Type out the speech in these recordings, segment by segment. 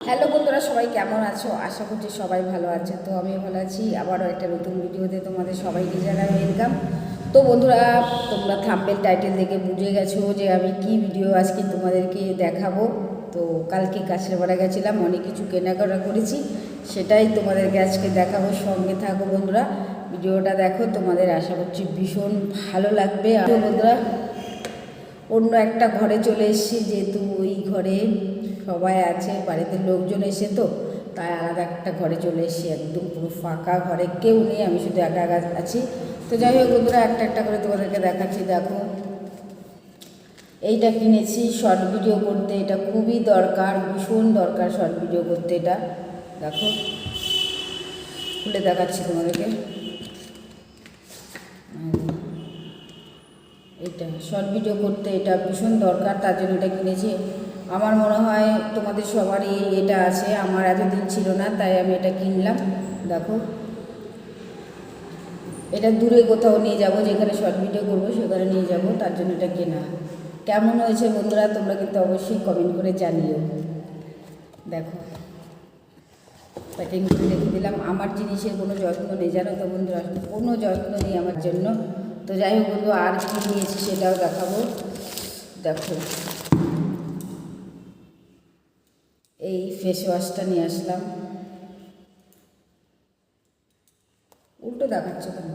Hello বন্ধুরা, সবাই কেমন আছো? আশা করছি সবাই ভালো আছে। তো আমি ভালো আছি। আবারও একটা নতুন ভিডিওতে তোমাদের সবাইকে জানাই ওয়েলকাম তো বন্ধুরা, তোমরা থাম্বেল টাইটেল দেখে বুঝে গেছো যে আমি কি ভিডিও আজকে তোমাদেরকে দেখাবো। তো কালকে কাছের বাড়া গেছিলাম, অনেক কিছু কেনাকাটা করেছি। সেটাই তোমাদেরকে আজকে দেখাবো। সঙ্গে থাকো বন্ধুরা। ভিডিওটা দেখো, তোমাদের আশা করছি ভীষণ ভালো লাগবে। আর বন্ধুরা, অন্য একটা ঘরে চলে এসেছি, যেহেতু ওই ঘরে সবাই আছে, বাড়িতে লোকজন এসে তো, তাই আলাদা একটা ঘরে চলে এসেছি, একদম পুরো ফাঁকা ঘরে কেউ নেই, আমি শুধু একা একা আছি। তো যাই হোক বন্ধুরা, একটা একটা করে তোমাদেরকে দেখাচ্ছি, দেখো। এইটা কিনেছি শর্ট ভিডিও করতে, এটা খুবই দরকার, ভীষণ দরকার শর্ট ভিডিও করতে এটা। দেখো, খুলে দেখাচ্ছি তোমাদেরকে। এটা শর্ট ভিডিও করতে এটা ভীষণ দরকার, তার জন্য এটা কিনেছি। আমার মনে হয় তোমাদের সবারই এটা আছে, আমার এতদিন ছিল না, তাই আমি এটা কিনলাম। দেখো। এটা দূরে কোথাও নিয়ে যাব, যেখানে শর্ট ভিডিও করব, সেখানে নিয়ে যাব, তার জন্য এটা কেনা। কেমন হয়েছে বন্ধুরা, তোমরা কিন্তু অবশ্যই কমেন্ট করে জানিও। দেখো। প্যাকিং করে রেখে দিলাম। আমার জিনিসের কোনো যত্ন নেই, জানো তো বন্ধুরা, কোনো যত্ন নেই আমার জন্য। তো যাই হোক বন্ধু, আর কী নিয়েছি সেটাও দেখাবো। দেখো। এই ফেস ওয়াশটা নিয়ে আসলাম। উল্টো দেখাচ্ছ কেন?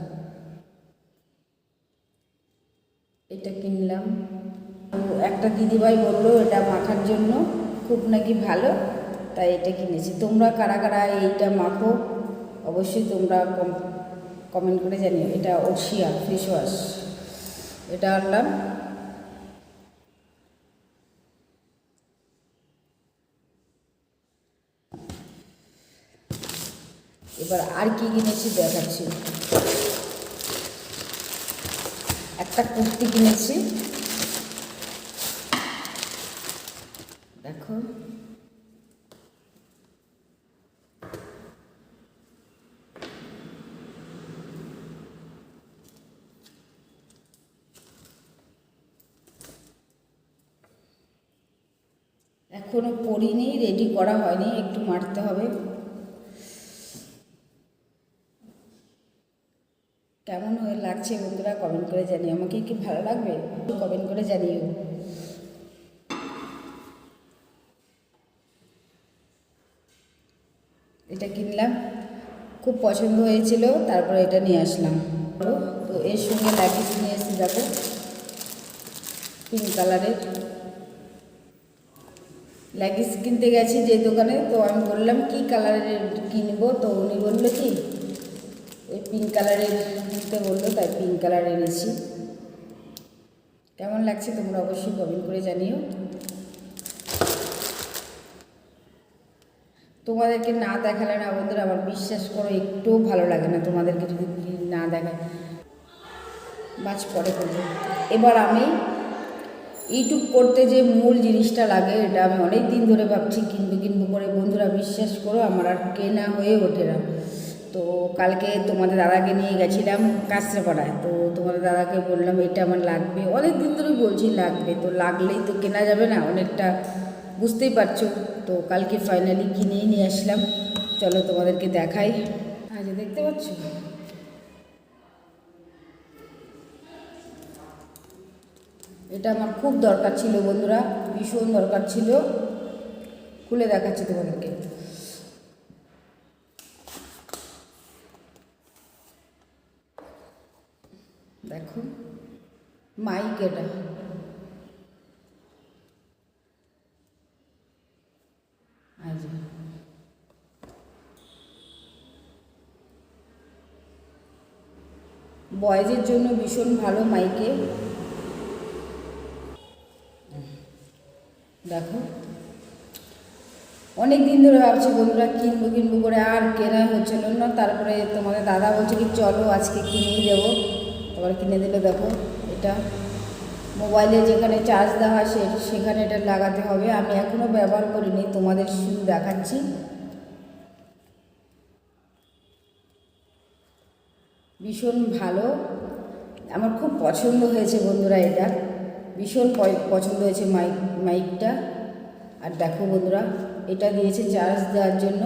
এটা কিনলাম। তো একটা দিদিভাই বলল, এটা মাখার জন্য খুব নাকি ভালো, তাই এটা কিনেছি। তোমরা কারা কারা এইটা মাখো, অবশ্যই তোমরা কম কমেন্ট করে জানিও। এটা ওশিয়া ফেস ওয়াশ এটা আনলাম। এবার আর কি কিনেছি দেখাচ্ছি। একটা কুর্তি কিনেছি। দেখো। এখনও পরিনি রেডি করা হয়নি, একটু মারতে হবে। কেমন হয়ে লাগছে বন্ধুরা? কমেন্ট করে জানিও। আমাকে কি ভালো লাগবে? কমেন্ট করে জানিও। এটা কিনলাম। খুব পছন্দ হয়েছিল, তারপরে এটা নিয়ে আসলাম। তো এর সঙ্গে লাগিস নিয়ে এসে দেখো। পিঙ্ক কালারের লেগিস কিনতে গেছি যে দোকানে, তো আমি বললাম, কি কালারের কিনবো? তো উনি বলল কি ওই পিঙ্ক কালারের কিনতে বলল, তাই পিঙ্ক কালার এনেছি। কেমন লাগছে তোমরা অবশ্যই কমেন্ট করে জানিও। তোমাদেরকে না দেখালে না বন্ধুরা, আমার বিশ্বাস করো, একটুও ভালো লাগে না তোমাদেরকে যদি না দেখায়। মাছ পরে করব এবার আমি ইউটিউব করতে যে মূল জিনিসটা লাগে, এটা আমি অনেক দিন ধরে ভাবছি, কিনবো কিনবো করে। বন্ধুরা, বিশ্বাস করো, আমার আর কেনা হয়ে ওঠে না। তো কালকে তোমাদের দাদাকে নিয়ে গেছিলাম কাঁচরাপাড়ায়। তো তোমাদের দাদাকে বললাম, এটা আমার লাগবে। অনেক দিন ধরে বলছি, লাগবে। তো লাগলেই তো কেনা যাবে না, অনেকটা বুঝতেই পারছ। তো কালকে ফাইনালি কিনেই নিয়ে আসলাম। চলো তোমাদেরকে দেখাই। আজ দেখতে পাচ্ছ? এটা আমার খুব দরকার ছিল বন্ধুরা, ভীষণ দরকার ছিল। খুলে দেখাচ্ছি তোমাদেরকে দেখো মাইক এটা বয়েজের জন্য ভীষণ ভালো মাইকে। দেখো। অনেক দিন ধরে ভাবছি বন্ধুরা কিনবো কিনবো করে আর কেনা হচ্ছিল না, তারপরে তোমাদের দাদা বলছে কি, চলো আজকে কিনেই দেবো। তারপরে কিনে দিলে দেখো। এটা মোবাইলে যেখানে চার্জ দেওয়া হয় সে, সেখানে এটা লাগাতে হবে। আমি এখনও ব্যবহার করিনি, তোমাদের শুধু দেখাচ্ছি। ভীষণ ভালো। আমার খুব পছন্দ হয়েছে বন্ধুরা এটা। ভীষণ পছন্দ হয়েছে মাইক মাইকটা আর দেখো বন্ধুরা, এটা দিয়েছে চার্জ দেওয়ার জন্য।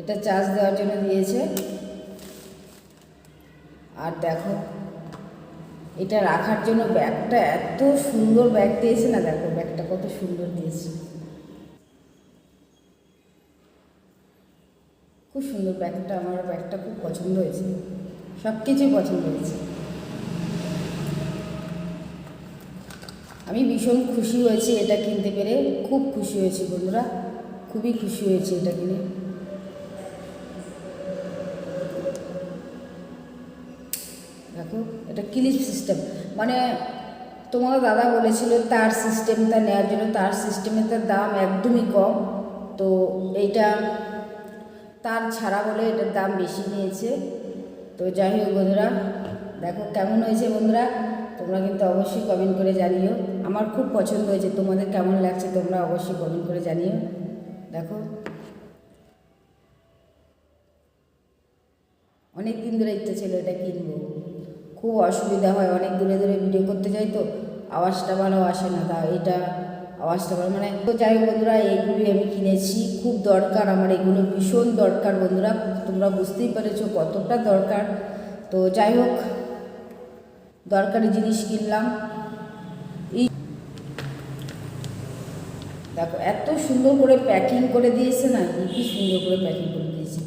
এটা চার্জ দেওয়ার জন্য দিয়েছে। আর দেখো, এটা রাখার জন্য ব্যাগটা এত সুন্দর ব্যাগ দিয়েছে না, দেখো ব্যাগটা কত সুন্দর দিয়েছে। খুব সুন্দর ব্যাগটা, আমার ব্যাগটা খুব পছন্দ হয়েছে। সব কিছুই পছন্দ হয়েছে। আমি ভীষণ খুশি হয়েছি এটা কিনতে পেরে, খুব খুশি হয়েছি বন্ধুরা, খুবই খুশি হয়েছি এটা কিনে দেখো এটা ক্লিপ সিস্টেম মানে তোমার দাদা বলেছিল তার সিস্টেমটা নেওয়ার জন্য, তার সিস্টেমের দাম একদমই কম। তো এইটা তার ছাড়া বলে এটার দাম বেশি নিয়েছে। তো যাই হোক বন্ধুরা, দেখো কেমন হয়েছে বন্ধুরা। তোমরা কিন্তু অবশ্যই কমেন্ট করে জানিও। আমার খুব পছন্দ হয়েছে, তোমাদের কেমন লাগছে তোমরা অবশ্যই কমেন্ট করে জানিও। দেখো। অনেক দিন ধরে ইচ্ছা ছিল এটা কিনবো। খুব অসুবিধা হয়, অনেক দূরে দূরে ভিডিও করতে যাই তো, আওয়াজটা ভালো আসে না, তা এটা আওয়াজটা ভালো মানে তো যাই হোক বন্ধুরা এইগুলি আমি কিনেছি, খুব দরকার আমার, এগুলো ভীষণ দরকার বন্ধুরা, তোমরা বুঝতেই পেরেছ কতটা দরকার, তো যাই হোক, দরকারি জিনিস কিনলাম। এই দেখো, এত সুন্দর করে প্যাকিং করে দিয়েছে না, কি সুন্দর করে প্যাকিং করে দিয়েছে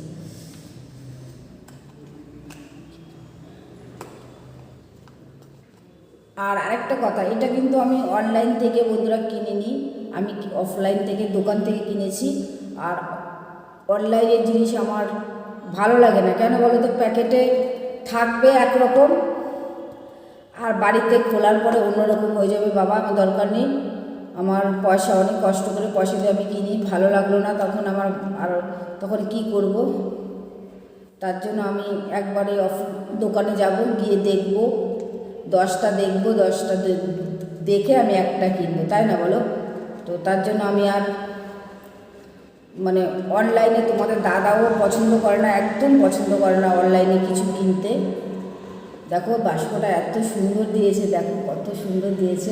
আর আরেকটা কথা, এটা কিন্তু আমি অনলাইন থেকে বন্ধুরা কিনিনি, আমি অফলাইন থেকে, দোকান থেকে কিনেছি। আর অনলাইনের জিনিস আমার ভালো লাগে না। কেন বলো তো প্যাকেটে থাকবে একরকম, আর বাড়িতে খোলার পরে অন্যরকম হয়ে যাবে। বাবা, আমার দরকার নেই। আমার পয়সা, অনেক কষ্ট করে পয়সা দিয়ে আমি কিনি, ভালো লাগল না তখন আমার, আর তখন কি করব? তার জন্য আমি একবারে অফ, দোকানে যাব, গিয়ে দেখব। দশটা দেখব, দশটা দেখে আমি একটা কিনবো, তাই না বলো? তো তার জন্য আমি আর মানে অনলাইনে তোমাদের দাদাও পছন্দ করে না, একদম পছন্দ করে না অনলাইনে কিছু কিনতে। দেখো বাষ্পটা এত সুন্দর দিয়েছে, দেখো কত সুন্দর দিয়েছে,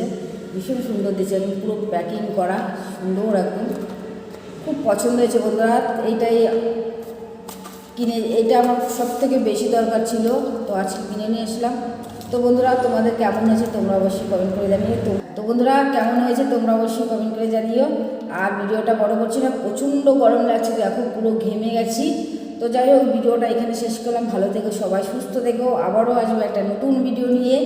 ভীষণ সুন্দর দিয়েছে, একদম পুরো প্যাকিং করা, সুন্দর একদম। খুব পছন্দ হয়েছে বন্ধুরা, এইটাই কিনে এটা আমার সব থেকে বেশি দরকার ছিল, তো আজকে কিনে নিয়ে এসলাম তো বন্ধুরা, তোমাদের কেমন হয়েছে তোমরা অবশ্যই কমেন্ট করে জানিও। তো তো বন্ধুরা, কেমন হয়েছে তোমরা অবশ্যই কমেন্ট করে জানিও। আর ভিডিওটা বড় করছি না, প্রচণ্ড গরম লাগছে, দেখো পুরো ঘেমে গেছি। তো যাই হোক, ভিডিওটা এখানে শেষ করলাম। ভালো থেকো সবাই, সুস্থ থেকো। আবারও আসব একটা নতুন ভিডিও নিয়ে।